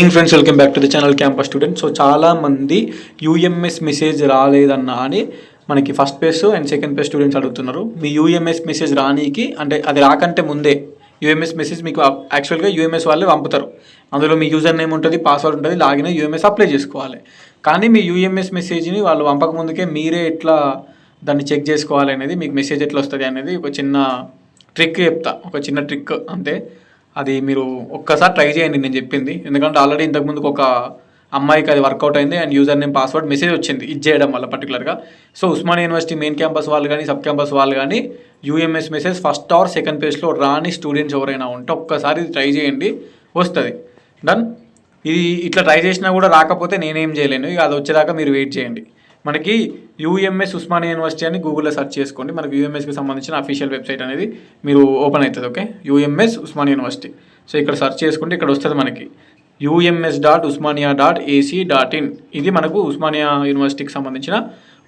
Morning friends welcome back to the channel campus student so చాలా మంది UMS message రాలేదన్నా అని మనకి first page and second page students అడుగుతున్నారు. మీ యూఎంఎస్ మెసేజ్ రానీకి అంటే అది రాకంటే ముందే యూఎంఎస్ మెసేజ్ మీకు యాక్చువల్గా యూఎంఎస్ వాళ్ళే పంపుతారు. అందులో మీ యూజర్ నేమ్ ఉంటుంది పాస్వర్డ్ ఉంటుంది లాగిన్ యూఎంఎస్ అప్లై చేసుకోవాలి. కానీ మీ యూఎంఎస్ మెసేజ్ని వాళ్ళు పంపక ముందుకే మీరే ఎట్లా దాన్ని చెక్ చేసుకోవాలి అనేది మీకు మెసేజ్ ఎట్లా వస్తుంది అనేది ఒక చిన్న ట్రిక్ చెప్తా. ఒక చిన్న ట్రిక్ అంతే. అది మీరు ఒక్కసారి ట్రై చేయండి నేను చెప్పింది. ఎందుకంటే ఆల్రెడీ ఇంతకుముందుకు ఒక అమ్మాయికి అది వర్కౌట్ అయింది and user name password message వచ్చింది ఇది చేయడం వల్ల పర్టికులర్గా so Osmania university main campus వాళ్ళు కానీ సబ్ క్యాంపస్ వాళ్ళు కానీ UMS message first or second పేజ్లో రాని స్టూడెంట్స్ ఎవరైనా ఉంటే ఒక్కసారి ట్రై చేయండి. వస్తుంది. డన్ ఇది ఇట్లా ట్రై చేసినా కూడా రాకపోతే నేనేం చేయలేను. ఇక అది వచ్చేదాకా మీరు వెయిట్ చేయండి. మనకి యూఎంఎస్ ఉస్మానియా యూనివర్సిటీ అని గూగుల్లో సెర్చ్ చేసుకోండి. మనకి యూఎంఎస్కి సంబంధించిన అఫీషియల్ వెబ్సైట్ అనేది మీరు ఓపెన్ అవుతుంది okay UMS Osmania university so ఇక్కడ సెర్చ్ చేసుకుంటే ఇక్కడ వస్తుంది మనకి. UMS dot Osmania dot AC dot in ఇది మనకు ఉస్మానియా యూనివర్సిటీకి సంబంధించిన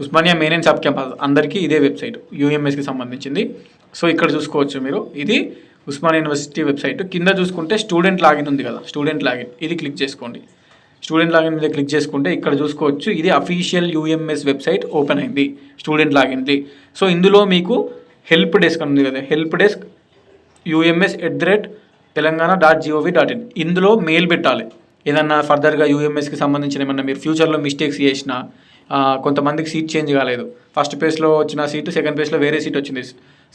Osmania main and sub campus అందరికీ ఇదే వెబ్సైట్ యూఎంఎస్కి సంబంధించింది. సో ఇక్కడ చూసుకోవచ్చు మీరు. ఇది ఉస్మానియా యూనివర్సిటీ వెబ్సైట్ కింద చూసుకుంటే స్టూడెంట్ లాగిన్ ఉంది కదా. స్టూడెంట్ లాగిన్ ఇది క్లిక్ చేసుకోండి. స్టూడెంట్ లాగిన్ మీద క్లిక్ చేసుకుంటే ఇక్కడ చూసుకోవచ్చు ఇది అఫీషియల్ యూఎంఎస్ వెబ్సైట్ ఓపెన్ అయింది స్టూడెంట్ లాగిన్ది సో ఇందులో మీకు హెల్ప్ డెస్క్ అని ఉంది కదా help desk UMS at the rate Telangana dot GOV dot in. ఇందులో మెయిల్ పెట్టాలి. ఏదన్నా ఫర్దర్గా యూఎంఎస్కి సంబంధించిన ఏమన్నా మీరు ఫ్యూచర్లో మిస్టేక్స్ చేసినా కొంతమందికి సీట్ చేంజ్ కాలేదు. ఫస్ట్ పేజ్లో వచ్చిన సీటు సెకండ్ పేజ్లో వేరే సీట్ వచ్చింది.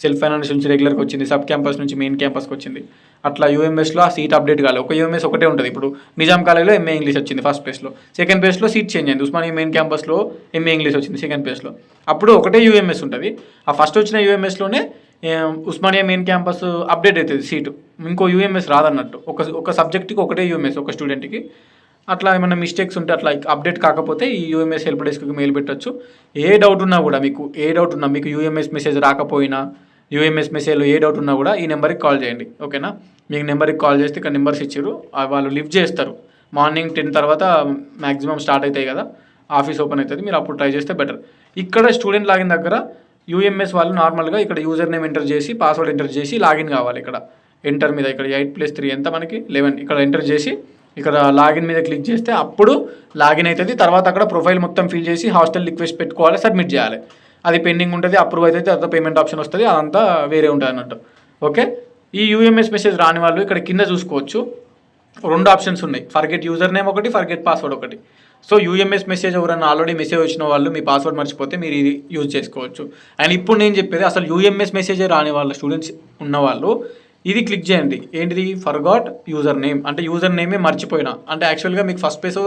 సెల్ఫ్ ఫైనాన్స్ నుంచి రెగ్యులర్కి వచ్చింది సబ్ క్యాంపస్ నుంచి మెయిన్ క్యాంపస్కి వచ్చింది. అట్లా యూఎంఎస్లో ఆ సీట్ అప్డేట్ కాలేదు ఒక యూఎంఎస్ ఒకటే ఉంటుంది. ఇప్పుడు నిజాం కాలేజ్లో ఎంఏ ఇంగ్లీష్ వచ్చింది ఫస్ట్ ప్లేస్లో. సెకండ్ ప్లేస్లో సీట్ చేంజ్ అయింది. ఉస్మానియా మెయిన్ క్యాంపస్లో ఎంఏ ఇంగ్లీష్ వచ్చింది సెకండ్ ప్లేస్లో. అప్పుడు ఒకటే యూఎంఎస్ ఉంటుంది. ఆ ఫస్ట్ వచ్చిన యూఎంఎస్లోనే ఉస్మానియా మెయిన్ క్యాంపస్ అప్డేట్ అవుతుంది సీటు. ఇంకో యూఎంఎస్ రాదన్నట్టు. ఒక ఒక సబ్జెక్ట్కి ఒకటే యూఎంఎస్ ఒక స్టూడెంట్కి. అట్లా ఏమైనా మిస్టేక్స్ ఉంటే అట్లా అప్డేట్ కాకపోతే ఈ యూఎంఎస్ హెల్ప్ డెస్క్కి మెయిల్ పెట్టొచ్చు. ఏ డౌట్ ఉన్నా కూడా మీకు ఏ డౌట్ ఉన్నా మీకు యూఎంఎస్ మెసేజ్ రాకపోయినా యూఎంఎస్ మెసేజ్లో ఏ డౌట్ ఉన్నా కూడా ఈ నెంబర్కి కాల్ చేయండి ఓకేనా? మీకు నెంబర్కి కాల్ చేస్తే ఇక్కడ నెంబర్స్ ఇచ్చారు వాళ్ళు లిఫ్ట్ చేస్తారు. మార్నింగ్ టెన్ తర్వాత మ్యాక్సిమం స్టార్ట్ అవుతాయి కదా ఆఫీస్ ఓపెన్ అవుతుంది. మీరు అప్పుడు ట్రై చేస్తే బెటర్. ఇక్కడ స్టూడెంట్ లాగిన్ దగ్గర యూఎంఎస్ వాళ్ళు నార్మల్గా ఇక్కడ యూజర్ నేమ్ ఎంటర్ చేసి పాస్వర్డ్ ఎంటర్ చేసి లాగిన్ కావాలి ఇక్కడ. ఎంటర్ మీద ఇక్కడ ఎయిట్ ప్లస్ త్రీ ఎంత మనకి? లెవెన్. ఇక్కడ ఎంటర్ చేసి ఇక్కడ లాగిన్ మీద క్లిక్ చేస్తే అప్పుడు లాగిన్ అవుతుంది. తర్వాత అక్కడ ప్రొఫైల్ మొత్తం ఫిల్ చేసి హాస్టల్ రిక్వెస్ట్ పెట్టుకోవాలి సబ్మిట్ చేయాలి. అది పెండింగ్ ఉంటుంది అప్రూవ్ అయితే తర్వాత పేమెంట్ ఆప్షన్ వస్తుంది అదంతా వేరే ఉంటుంది అన్నట్టు. ఓకే ఈ యూఎంఎస్ మెసేజ్ రాని వాళ్ళు ఇక్కడ కింద చూసుకోవచ్చు. రెండు ఆప్షన్స్ ఉన్నాయి. ఫర్గెట్ యూజర్ నేమ్ ఒకటి ఫర్గెట్ పాస్వర్డ్ ఒకటి. సో యూఎంఎస్ మెసేజ్ ఎవరైనా ఆల్రెడీ మెసేజ్ వచ్చిన వాళ్ళు మీ పాస్వర్డ్ మర్చిపోతే మీరు ఇది యూజ్ చేసుకోవచ్చు. అండ్ ఇప్పుడు నేను చెప్పేది అసలు యూఎంఎస్ మెసేజ్ రాని వాళ్ళ స్టూడెంట్స్ ఉన్నవాళ్ళు ఇది క్లిక్ చేయండి. ఏంటిది? ఫర్గాట్ యూజర్ నేమ్ అంటే యూజర్ నేమే మర్చిపోయినా. అంటే యాక్చువల్గా మీకు first page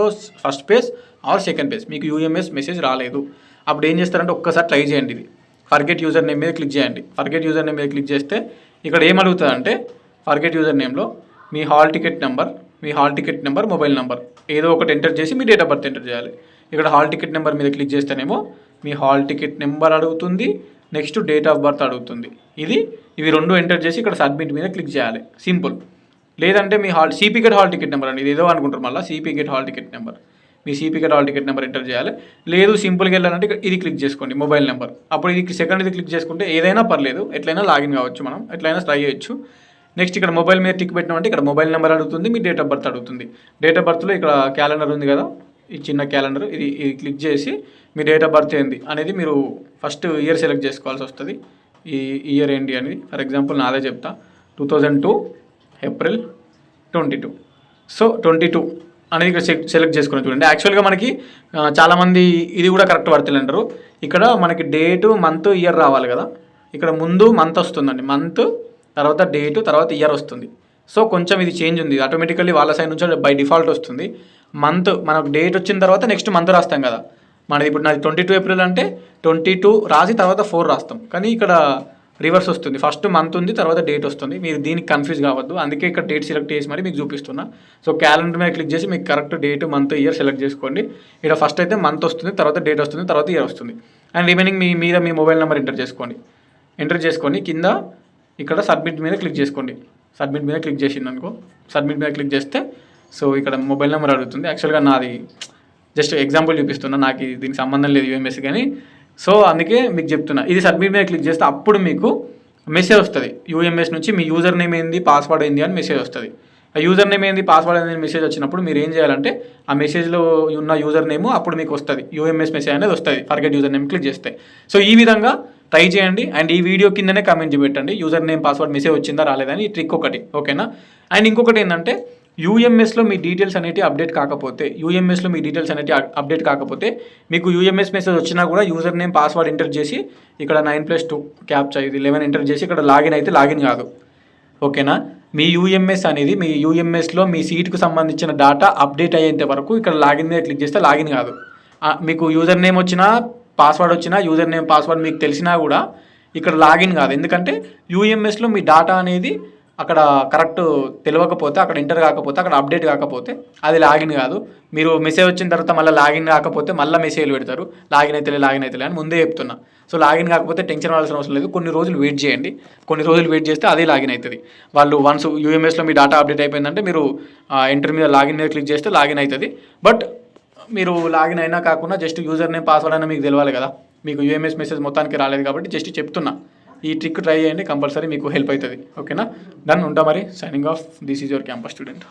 first page or second page మీకు యూఎంఎస్ మెసేజ్ రాలేదు. అప్పుడు ఏం చేస్తారంటే ఒక్కసారి ట్రై చేయండి ఇది. ఫర్గెట్ యూజర్ నేమ్ మీద క్లిక్ చేయండి. ఫర్గెట్ యూజర్ నేమ్ మీద క్లిక్ చేస్తే ఇక్కడ ఏం అడుగుతుందంటే ఫర్గెట్ యూజర్ నేమ్లో మీ హాల్ టికెట్ నెంబర్ మీ hall ticket number mobile number ఏదో ఒకటి ఎంటర్ చేసి మీ డేట్ ఆఫ్ బర్త్ ఎంటర్ చేయాలి. ఇక్కడ హాల్ టికెట్ నెంబర్ మీద క్లిక్ చేస్తేనేమో మీ హాల్ టికెట్ నెంబర్ అడుగుతుంది నెక్స్ట్ డేట్ ఆఫ్ బర్త్ అడుగుతుంది. ఇది ఇవి రెండు ఎంటర్ చేసి ఇక్కడ సబ్మిట్ మీద క్లిక్ చేయాలి. సింపుల్ లేదంటే మీ హాల్ సిపికెట్ హాల్ టికెట్ నెంబర్ అండి. ఇది ఏదో అనుకుంటారు మళ్ళీ సిపికెట్ హాల్ టికెట్ నెంబర్ మీ సీపీకి హాల్ టికెట్ నెంబర్ ఎంటర్ చేయాలి. లేదు సింపుల్గా వెళ్ళాలంటే ఇది క్లిక్ చేసుకోండి మొబైల్ నెంబర్. అప్పుడు ఇది సెకండ్ ఇది క్లిక్ చేసుకుంటే ఏదైనా పర్లేదు ఎట్లయినా లాగిన్ కావచ్చు మనం ఎట్లయినా ట్రై చేయొచ్చు. నెక్స్ట్ ఇక్కడ మొబైల్ మీద టిక్ పెట్టినామంటే ఇక్కడ మొబైల్ నెంబర్ అడుగుతుంది మీ డేట్ ఆఫ్ బర్త్ అడుగుతుంది. డేట్ ఆఫ్ బర్త్లో ఇక్కడ క్యాలెండర్ ఉంది కదా ఈ చిన్న క్యాలెండర్ ఇది ఇది క్లిక్ చేసి మీ డేట్ ఆఫ్ బర్త్ ఏంది అనేది మీరు ఫస్ట్ ఇయర్ సెలెక్ట్ చేసుకోవాల్సి వస్తుంది. ఈ ఇయర్ ఏంటి అనేది ఫర్ ఎగ్జాంపుల్ నాదే చెప్తా. Two thousand two April twenty two so twenty two అనేది ఇక్కడ సెలెక్ట్ చేసుకుని చూడండి. యాక్చువల్గా మనకి చాలామంది ఇది కూడా కరెక్ట్ పడుతుంది అంటారు. ఇక్కడ మనకి డేటు మంత్ ఇయర్ రావాలి కదా. ఇక్కడ ముందు మంత్ వస్తుందండి. మంత్ తర్వాత డేటు తర్వాత ఇయర్ వస్తుంది. సో కొంచెం ఇది చేంజ్ ఉంది. ఆటోమేటికల్లీ వాళ్ళ సైడ్ నుంచి బై డిఫాల్ట్ వస్తుంది. మంత్ మనకు డేట్ వచ్చిన తర్వాత నెక్స్ట్ మంత్ రాస్తాం కదా. మనది ఇప్పుడు నాది ట్వంటీ టూ ఏప్రిల్ అంటే ట్వంటీ టూ రాసి తర్వాత ఫోర్ రాస్తాం. కానీ ఇక్కడ రివర్స్ వస్తుంది. ఫస్ట్ మంత్ ఉంది తర్వాత డేట్ వస్తుంది. మీరు దీనికి కన్ఫ్యూజ్ కావద్దు. అందుకే ఇక్కడ డేట్ సెలెక్ట్ చేసి మరి మీకు చూపిస్తున్నా. సో క్యాలెండర్ మీద క్లిక్ చేసి మీకు correct date month year select చేసుకోండి. ఇక్కడ ఫస్ట్ అయితే మంత్ వస్తుంది తర్వాత డేట్ వస్తుంది తర్వాత ఇయర్ వస్తుంది. అండ్ రిమైనింగ్ మీ మీద మీ మొబైల్ నెంబర్ ఎంటర్ చేసుకోండి. ఎంటర్ చేసుకొని కింద ఇక్కడ సబ్మిట్ మీద క్లిక్ చేసుకోండి. సబ్మిట్ మీద క్లిక్ చేసింది అనుకో. సబ్మిట్ మీద క్లిక్ చేస్తే సో ఇక్కడ మొబైల్ నెంబర్ అడుగుతుంది. యాక్చువల్గా నాది జస్ట్ ఎగ్జాంపుల్ చూపిస్తున్నా. నాకు దీనికి సంబంధం లేదు యూఎంఎస్ కానీ. సో అందుకే మీకు చెప్తున్నా. ఇది సబ్మిట్ మీద క్లిక్ చేస్తే అప్పుడు మీకు మెసేజ్ వస్తుంది. యూఎంఎస్ నుంచి మీ యూజర్ నేమ్ ఏంది పాస్వర్డ్ ఏంది అని మెసేజ్ వస్తుంది. ఆ యూజర్ నేమ్ ఏంది పాస్వర్డ్ అనేది మెసేజ్ వచ్చినప్పుడు మీరు ఏం చేయాలంటే ఆ మెసేజ్లో ఉన్న యూజర్ నేమ్ అప్పుడు మీకు వస్తుంది. యూఎంఎస్ మెసేజ్ అనేది వస్తుంది. ఫర్గెట్ యూజర్ నేమ్ క్లిక్ చేస్తే. సో ఈ విధంగా ట్రై చేయండి. అండ్ ఈ వీడియో కిందనే కామెంట్ పెట్టండి. యూజర్ నేమ్ పాస్వర్డ్ మెసేజ్ వచ్చిందా రాలేదని ఈ ట్రిక్ ఒకటి. ఓకేనా అండ్ ఇంకొకటి ఏంటంటే యూఎంఎస్లో మీ డీటెయిల్స్ అనేవి అప్డేట్ కాకపోతే యూఎంఎస్లో మీ డీటెయిల్స్ అనేవి అప్డేట్ కాకపోతే మీకు యూఎంఎస్ మెసేజ్ వచ్చినా కూడా యూజర్ నేమ్ పాస్వర్డ్ ఎంటర్ చేసి ఇక్కడ నైన్ ప్లస్ టూ క్యాప్చా ఇది లెవెన్ ఎంటర్ చేసి ఇక్కడ లాగిన్ అయితే లాగిన్ కాదు. ఓకేనా? మీ యూఎంఎస్ అనేది మీ యూఎంఎస్లో మీ సీట్కు సంబంధించిన డేటా అప్డేట్ అయ్యేంత వరకు ఇక్కడ లాగిన్ మీద క్లిక్ చేస్తే లాగిన్ కాదు. మీకు యూజర్ నేమ్ వచ్చినా పాస్వర్డ్ వచ్చినా యూజర్ నేమ్ పాస్వర్డ్ మీకు తెలిసినా కూడా ఇక్కడ లాగిన్ కాదు. ఎందుకంటే యూఎంఎస్లో మీ డేటా అనేది అక్కడ కరెక్ట్ తెలియకపోతే అక్కడ ఎంటర్ కాకపోతే అక్కడ అప్డేట్ కాకపోతే అది లాగిన్ కాదు. మీరు మెసేజ్ వచ్చిన తర్వాత మళ్ళీ లాగిన్ కాకపోతే మళ్ళీ మెసేజ్లు పెడతారు. లాగిన్ అయితే లాగిన్ అయితే అని ముందే చెప్తున్నా. సో లాగిన్ కాకపోతే టెన్షన్ అవ్వాల్సిన అవసరం లేదు. కొన్ని రోజులు వెయిట్ చేయండి. కొన్ని రోజులు వెయిట్ చేస్తే అదే లాగిన్ అవుతుంది వాళ్ళు వన్స్ యూఎంఎస్లో మీ డేటా అప్డేట్ అయిపోయిందంటే మీరు ఎంటర్ మీద లాగిన్ మీద క్లిక్ చేస్తే లాగిన్ అవుతుంది బట్ మీరు లాగిన్ అయినా కాకుండా జస్ట్ యూజర్ నేమ్ పాస్వర్డ్ అయినా మీకు తెలియాలి కదా. మీకు యూఎంఎస్ మెసేజ్ మొత్తానికి రాలేదు కాబట్టి జస్ట్ చెప్తున్నా. ఈ ట్రిక్ ట్రై చేయండి కంపల్సరీ మీకు హెల్ప్ అవుతుంది. ఓకేనా డన్ ఉంటా మరి? Signing off this is your campus student